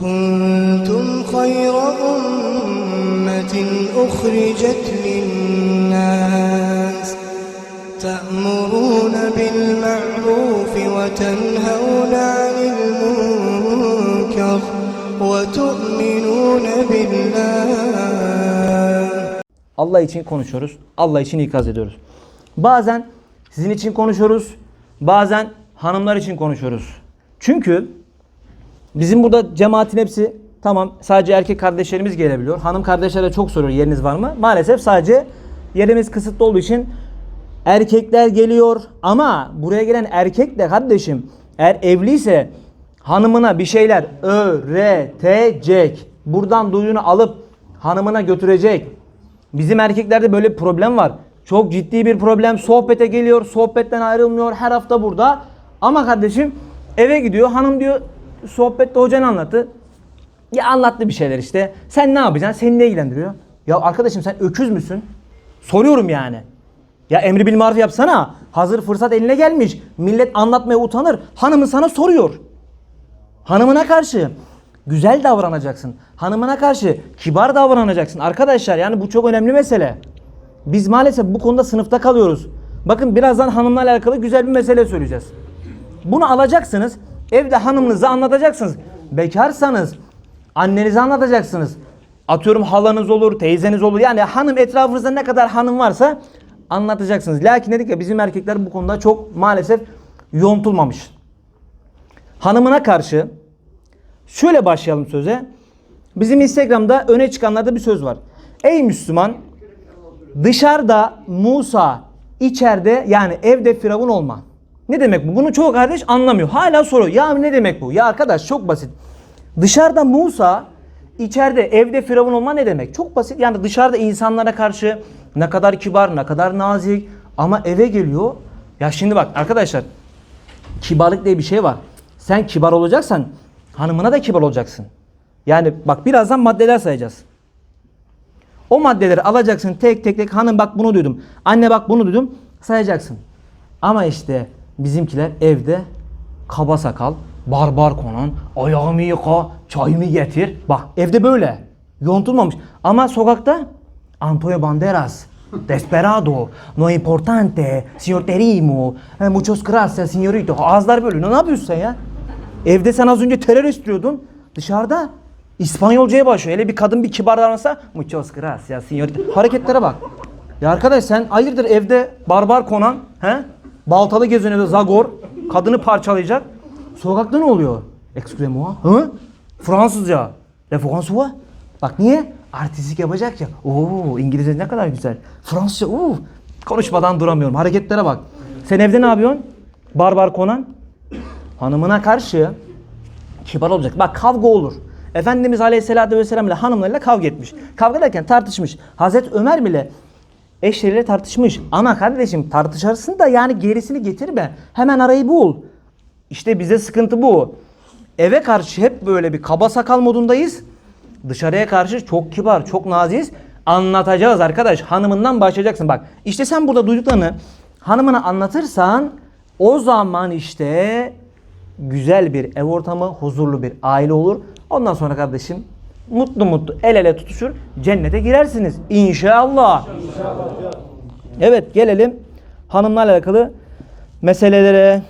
كنتم خير أمة أخرجت للناس تأمرون بالمعروف وتنهون عن المنكر وتؤمنون بالله Allah için konuşuyoruz. Allah için ikaz ediyoruz. Bazen sizin için konuşuyoruz. Bazen hanımlar için konuşuyoruz. Çünkü bizim burada cemaatin hepsi tamam sadece erkek kardeşlerimiz gelebiliyor. Hanım kardeşlere çok soruyor yeriniz var mı? Maalesef sadece yerimiz kısıtlı olduğu için erkekler geliyor ama buraya gelen erkek de kardeşim eğer evliyse hanımına bir şeyler öğretecek. Buradan duyduğunu alıp hanımına götürecek. Bizim erkeklerde böyle bir problem var. Çok ciddi bir problem. Sohbete geliyor, sohbetten ayrılmıyor. Her hafta burada. Ama kardeşim eve gidiyor. Hanım diyor sohbette hocan anlattı. Ya anlattı bir şeyler işte. Sen ne yapacaksın? Seni ne ilgilendiriyor? Ya arkadaşım sen öküz müsün? Soruyorum yani. Ya emri bil maruf yapsana. Hazır fırsat eline gelmiş. Millet anlatmaya utanır. Hanımın sana soruyor. Hanımına karşı güzel davranacaksın. Hanımına karşı kibar davranacaksın. Arkadaşlar yani bu çok önemli mesele. Biz maalesef bu konuda sınıfta kalıyoruz. Bakın birazdan hanımla alakalı güzel bir mesele söyleyeceğiz. Bunu alacaksınız. Evde hanımınıza anlatacaksınız. Bekarsanız annenize anlatacaksınız. Atıyorum halanız olur, teyzeniz olur. Yani hanım etrafınızda ne kadar hanım varsa anlatacaksınız. Lakin dedik ya bizim erkekler bu konuda çok maalesef yontulmamış. Hanımına karşı şöyle başlayalım söze. Bizim Instagram'da öne çıkanlarda bir söz var. Ey Müslüman dışarıda Musa, içeride yani evde Firavun olma. Ne demek bu? Bunu çoğu kardeş anlamıyor. Hala soruyor. Ya ne demek bu? Ya arkadaş çok basit. Dışarıda Musa, içeride evde Firavun olma ne demek? Çok basit. Yani dışarıda insanlara karşı ne kadar kibar, ne kadar nazik ama eve geliyor. Ya şimdi bak arkadaşlar kibarlık diye bir şey var. Sen kibar olacaksan hanımına da kibar olacaksın. Yani bak birazdan maddeler sayacağız. O maddeleri alacaksın tek tek tek hanım bak bunu duydum. Anne bak bunu duydum sayacaksın. Ama işte bizimkiler evde kaba sakal, barbar konan, ayağımı yıka, çayımı getir. Bak evde böyle. Yontulmamış. Ama sokakta Antonio Banderas, Desperado, no importante, signor Terimo, eh, muchos gracias, signorito. Ağızlar böyle. Ne yapıyorsun sen ya? Evde sen az önce terörist diyordun. Dışarıda İspanyolcaya başlıyor. Hele bir kadın bir kibar davransa muchos gracias, signorito. Hareketlere bak. Ya arkadaş sen hayırdır evde barbar konan, he? Baltalı geziniyor Zagor. Kadını parçalayacak. Sokakta ne oluyor? Excusez-moi. Hı? Fransızca. Le François. Bak niye? Artistik yapacak ya. Oo İngilizce ne kadar güzel. Fransızca. Oo. Konuşmadan duramıyorum. Hareketlere bak. Sen evde ne yapıyorsun? Barbar konan. Hanımına karşı kibar olacak. Bak kavga olur. Efendimiz Aleyhisselatü Vesselam ile hanımlarıyla kavga etmiş. Kavga ederken tartışmış. Hazreti Ömer bile eşleriyle tartışmış. Ama kardeşim tartışarsın da yani gerisini getirme. Hemen arayı bul. İşte bize sıkıntı bu. Eve karşı hep böyle bir kaba sakal modundayız. Dışarıya karşı çok kibar, çok naziz. Anlatacağız arkadaş. Hanımından başlayacaksın. Bak işte sen burada duyduklarını hanımına anlatırsan o zaman işte güzel bir ev ortamı, huzurlu bir aile olur. Ondan sonra kardeşim mutlu mutlu el ele tutuşur cennete girersiniz inşallah. Evet gelelim hanımlarla alakalı meselelere.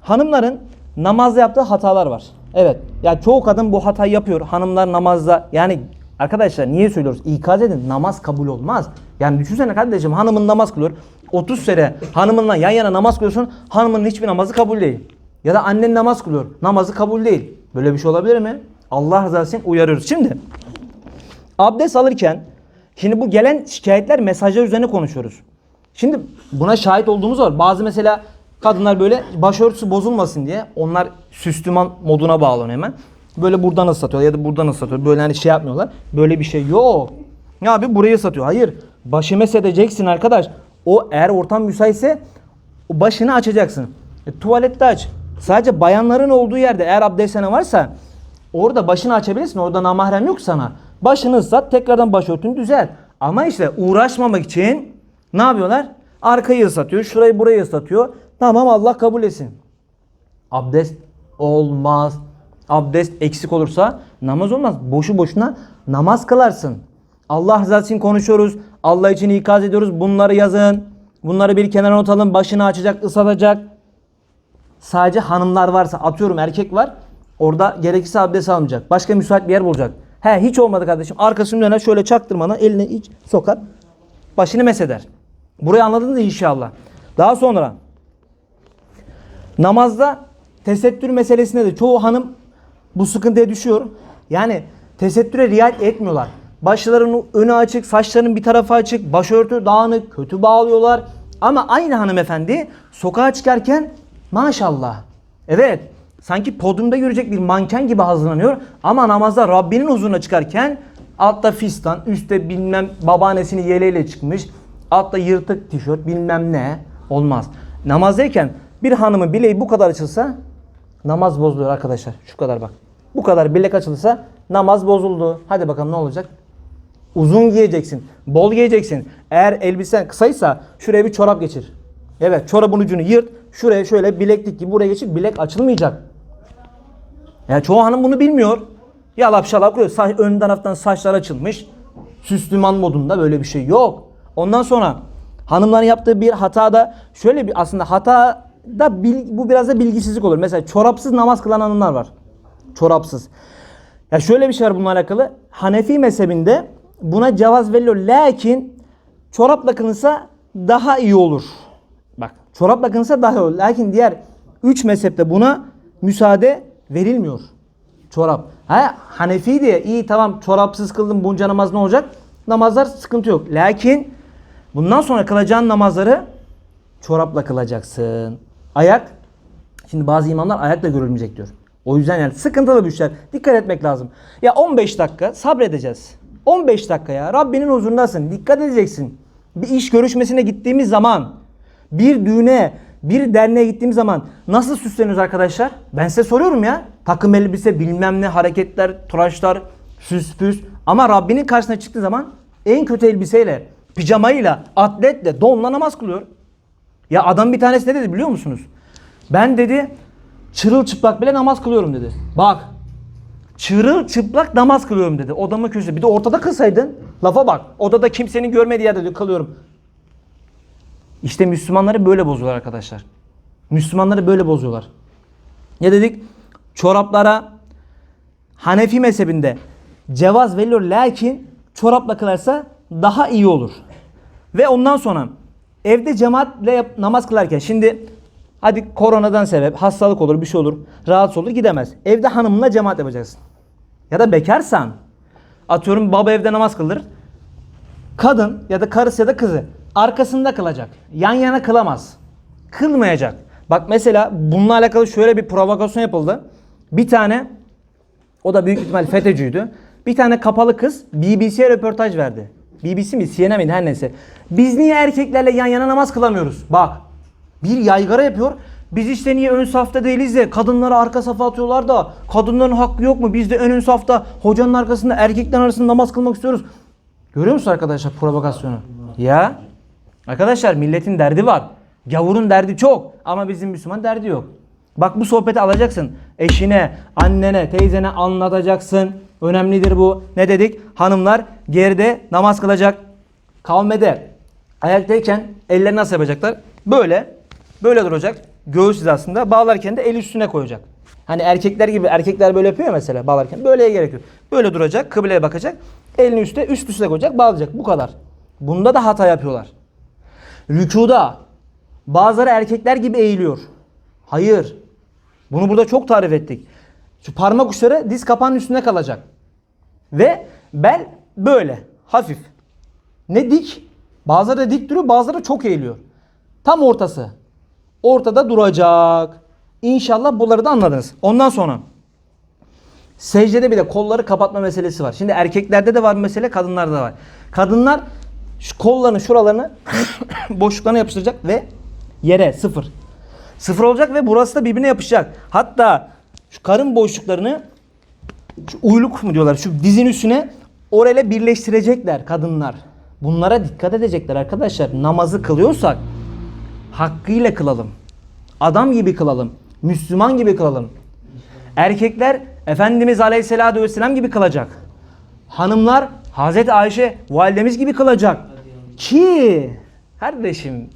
Hanımların namazda yaptığı hatalar var. Evet. Ya çoğu kadın bu hatayı yapıyor. Hanımlar namazda yani arkadaşlar niye söylüyoruz? İkaz edin namaz kabul olmaz. Yani düşünsene kardeşim hanımın namaz kılıyor. 30 sene hanımınla yan yana namaz kılıyorsun. Hanımının hiçbir namazı kabul değil. Ya da annen namaz kılıyor. Namazı kabul değil. Böyle bir şey olabilir mi? Allah rızası için uyarıyoruz. Şimdi abdest alırken şimdi bu gelen şikayetler mesajlar üzerine konuşuyoruz. Şimdi buna şahit olduğumuz var. Bazı mesela kadınlar böyle başörtüsü bozulmasın diye onlar süslüman moduna bağlanıyor hemen. Böyle buradan ıslatıyor ya da buradan ıslatıyor. Böyle hani şey yapmıyorlar. Böyle bir şey yok. Ya abi burayı ıslatıyor. Hayır. Başı mesedeceksin arkadaş. O eğer ortam müsaitse başını açacaksın. E, tuvalette aç. Sadece bayanların olduğu yerde eğer abdesthane varsa orada başını açabilirsin. Orada namahrem yok sana. Başını ıslat tekrardan başörtünü düzelt. Ama işte uğraşmamak için ne yapıyorlar? Arkayı ıslatıyor. Şurayı burayı ıslatıyor. Tamam Allah kabul etsin. Abdest olmaz. abdest eksik olursa namaz olmaz. Boşu boşuna namaz kılarsın. Allah rızası için konuşuyoruz. Allah için ikaz ediyoruz. Bunları yazın. Bunları bir kenara not alın. Başını açacak, ıslatacak. Sadece hanımlar varsa atıyorum erkek var. Orada gerekirse abdest almayacak. Başka müsait bir yer bulacak. He hiç olmadı kardeşim. Arkasını döner şöyle çaktırmana eline iç sokar. Başını mesheder. Burayı anladınız inşallah. Daha sonra namazda tesettür meselesinde de çoğu hanım bu sıkıntıya düşüyor. Yani tesettüre riayet etmiyorlar. Başlarının önü açık, saçlarının bir tarafı açık, başörtü dağınık, kötü bağlıyorlar. Ama aynı hanımefendi sokağa çıkarken maşallah. Evet sanki podyumda görecek bir manken gibi hazırlanıyor. Ama namazda Rabbinin huzuruna çıkarken altta fistan, üstte bilmem babaannesinin yeleğiyle çıkmış. Altta yırtık tişört bilmem ne. Olmaz. Namazdayken bir hanımın bileği bu kadar açılsa namaz bozuluyor arkadaşlar. Şu kadar bak. Bu kadar bilek açılırsa namaz bozuldu. Hadi bakalım ne olacak? Uzun giyeceksin. Bol giyeceksin. Eğer elbisen kısaysa şuraya bir çorap geçir. Evet çorabın ucunu yırt. Şuraya şöyle bileklik gibi buraya geçir. Bilek açılmayacak. Yani çoğu hanım bunu bilmiyor. Yalap şalap koyuyor. Sa- ön taraftan saçlar açılmış. Süslüman modunda böyle bir şey yok. Ondan sonra hanımların yaptığı bir hatada şöyle bir aslında hata da bil- bu biraz da bilgisizlik olur. Mesela çorapsız namaz kılan hanımlar var. Çorapsız. Ya şöyle bir şey var bununla alakalı. Hanefi mezhebinde buna cevaz veriliyor. Lakin çorapla kılınsa daha iyi olur. Bak çorapla kılınsa daha iyi olur. Lakin diğer üç mezhepte buna müsaade verilmiyor. Çorap. Ha, Hanefi diye iyi tamam çorapsız kıldım bunca namaz ne olacak? Namazlar sıkıntı yok. Lakin bundan sonra kılacağın namazları çorapla kılacaksın. Ayak Şimdi bazı imamlar ayakla görülmeyecek diyor. O yüzden yani sıkıntılı bir işler. Dikkat etmek lazım. Ya 15 dakika sabredeceğiz. 15 dakika ya Rabbinin huzurundasın. Dikkat edeceksin. Bir iş görüşmesine gittiğimiz zaman, bir düğüne, bir derneğe gittiğimiz zaman nasıl süsleniyoruz arkadaşlar? Ben size soruyorum ya. Takım elbise, bilmem ne hareketler, tıraşlar, süs püs. Ama Rabbinin karşısına çıktığı zaman en kötü elbiseyle, pijamayla, atletle, donla namaz kılıyor. Ya adam bir tanesi ne dedi biliyor musunuz? Ben dedi çırılçıplak bile namaz kılıyorum dedi. Bak çırılçıplak namaz kılıyorum dedi. Odamın köşesinde. Bir de ortada kılsaydın. Lafa bak. Odada kimsenin görmediği yerde diyor kılıyorum. İşte Müslümanları böyle bozuyorlar arkadaşlar. Müslümanları böyle bozuyorlar. Ne dedik? Çoraplara Hanefi mezhebinde cevaz veriliyor lakin çorapla kılarsa daha iyi olur. Ve ondan sonra evde cemaatle yap- namaz kılarken şimdi hadi koronadan sebep hastalık olur bir şey olur rahatsız olur gidemez. Evde hanımla cemaat yapacaksın. Ya da bekarsan atıyorum baba evde namaz kılır. Kadın ya da karısı ya da kızı arkasında kılacak. Yan yana kılamaz. Kılmayacak. Bak mesela bununla alakalı şöyle bir provokasyon yapıldı. Bir tane o da büyük ihtimal FETÖ'cüydü. Bir tane kapalı kız BBC'ye röportaj verdi. BBC mi CNN miydi her neyse. Biz niye erkeklerle yan yana namaz kılamıyoruz? Bak bir yaygara yapıyor. Biz işte niye ön safta değiliz de kadınları arka safa atıyorlar da kadınların hakkı yok mu? Biz de ön ön safta hocanın arkasında erkeklerin arasında namaz kılmak istiyoruz. Görüyor musun arkadaşlar provokasyonu? Ya arkadaşlar milletin derdi var. Gavurun derdi çok ama bizim Müslüman derdi yok. Bak bu sohbeti alacaksın. Eşine, annene, teyzene anlatacaksın. Önemlidir bu. Ne dedik? Hanımlar geride namaz kılacak. Kavmede ayaktayken elleri nasıl yapacaklar? Böyle. Böyle duracak. Göğüs hizasında. Bağlarken de el üstüne koyacak. Hani erkekler gibi erkekler böyle yapıyor ya mesela bağlarken. Böyleye gerek yok. Böyle duracak. Kıbleye bakacak. Elini üstte üst üste koyacak. Bağlayacak. Bu kadar. Bunda da hata yapıyorlar. Rükuda bazıları erkekler gibi eğiliyor. Hayır. Bunu burada çok tarif ettik. Şu parmak uçları diz kapağının üstünde kalacak. Ve bel böyle hafif. Ne dik? Bazıları da dik duruyor, bazıları çok eğiliyor. Tam ortası. Ortada duracak. İnşallah bunları da anladınız. Ondan sonra secdede bir de kolları kapatma meselesi var. Şimdi erkeklerde de var mesele, kadınlarda da var. Kadınlar şu kollarını, şuralarını boşluklarına yapıştıracak ve yere sıfır. Sıfır olacak ve burası da birbirine yapışacak. Hatta şu karın boşluklarını şu uyluk mu diyorlar şu dizin üstüne orayla birleştirecekler kadınlar. Bunlara dikkat edecekler arkadaşlar. Namazı kılıyorsak hakkıyla kılalım. Adam gibi kılalım. Müslüman gibi kılalım. Erkekler Efendimiz Aleyhisselatü Vesselam gibi kılacak. Hanımlar Hazreti Ayşe validemiz gibi kılacak. Ki kardeşim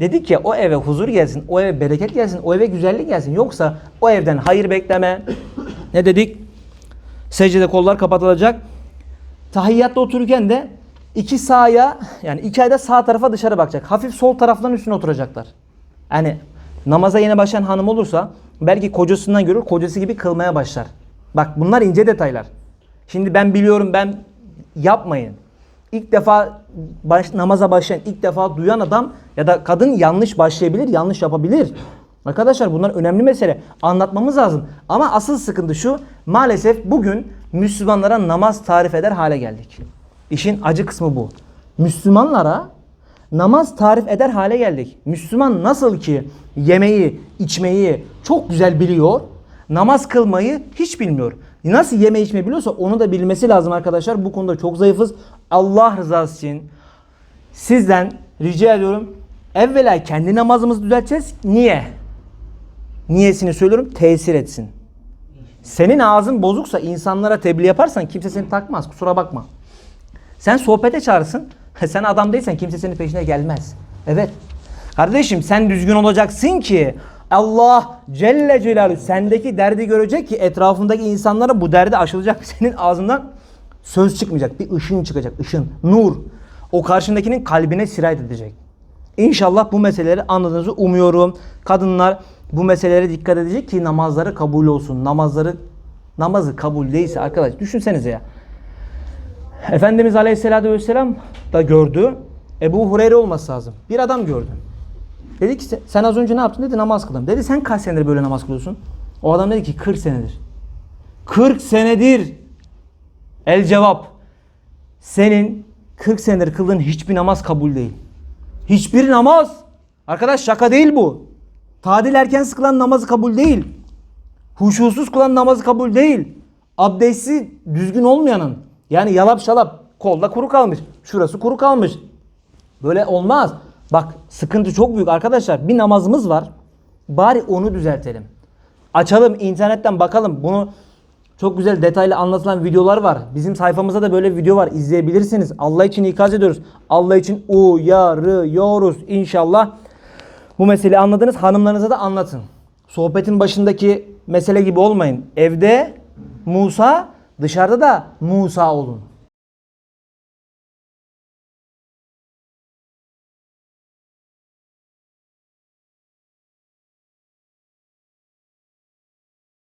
dedik ya o eve huzur gelsin, o eve bereket gelsin, o eve güzellik gelsin. Yoksa o evden hayır bekleme. ne dedik? Secdede kollar kapatılacak. Tahiyyatta otururken de iki sağa yani iki ayda sağ tarafa dışarı bakacak. Hafif sol tarafların üstüne oturacaklar. Yani namaza yeni başlayan hanım olursa belki kocasından görür kocası gibi kılmaya başlar. Bak bunlar ince detaylar. Şimdi ben biliyorum ben yapmayın. İlk defa baş, namaza başlayan, ilk defa duyan adam ya da kadın yanlış başlayabilir, yanlış yapabilir. Arkadaşlar bunlar önemli mesele. Anlatmamız lazım. Ama asıl sıkıntı şu. Maalesef bugün Müslümanlara namaz tarif eder hale geldik. İşin acı kısmı bu. Müslümanlara namaz tarif eder hale geldik. Müslüman nasıl ki yemeği, içmeyi çok güzel biliyor, namaz kılmayı hiç bilmiyor. Nasıl yeme içme biliyorsa onu da bilmesi lazım arkadaşlar. Bu konuda çok zayıfız. Allah rızası için sizden rica ediyorum. Evvela kendi namazımızı düzelteceğiz. Niye? Niyesini söylüyorum tesir etsin. Senin ağzın bozuksa insanlara tebliğ yaparsan kimse seni takmaz. Kusura bakma. Sen sohbete çağırsın. Sen adam değilsen kimse senin peşine gelmez. Evet. Kardeşim sen düzgün olacaksın ki Allah Celle Celaluhu sendeki derdi görecek ki etrafındaki insanlara bu derdi aşılacak. Senin ağzından söz çıkmayacak. Bir ışın çıkacak. ışın, nur. O karşındakinin kalbine sirayet edecek. İnşallah bu meseleleri anladığınızı umuyorum. Kadınlar bu meselelere dikkat edecek ki namazları kabul olsun. Namazları namazı kabul değilse arkadaş düşünsenize ya. Efendimiz Aleyhisselatü Vesselam da gördü. Ebu Hureyre olması lazım. Bir adam gördü. Dedi ki sen az önce ne yaptın? Dedi namaz kıldım. Dedi sen kaç senedir böyle namaz kılıyorsun? O adam dedi ki 40 senedir. 40 senedir. El cevap. Senin 40 senedir kıldığın hiçbir namaz kabul değil. Hiçbir namaz. Arkadaş şaka değil bu. Tadil erken sıkılan namazı kabul değil. Huşusuz kılan namazı kabul değil. Abdesti düzgün olmayanın yani yalap şalap kolda kuru kalmış. Şurası kuru kalmış. Böyle olmaz. Bak sıkıntı çok büyük arkadaşlar. Bir namazımız var. Bari onu düzeltelim. Açalım internetten bakalım. Bunu çok güzel detaylı anlatılan videolar var. Bizim sayfamızda da böyle video var. İzleyebilirsiniz. Allah için ikaz ediyoruz. Allah için uyarıyoruz inşallah. Bu meseleyi anladınız. Hanımlarınıza da anlatın. Sohbetin başındaki mesele gibi olmayın. Evde Musa, dışarıda da Musa olun.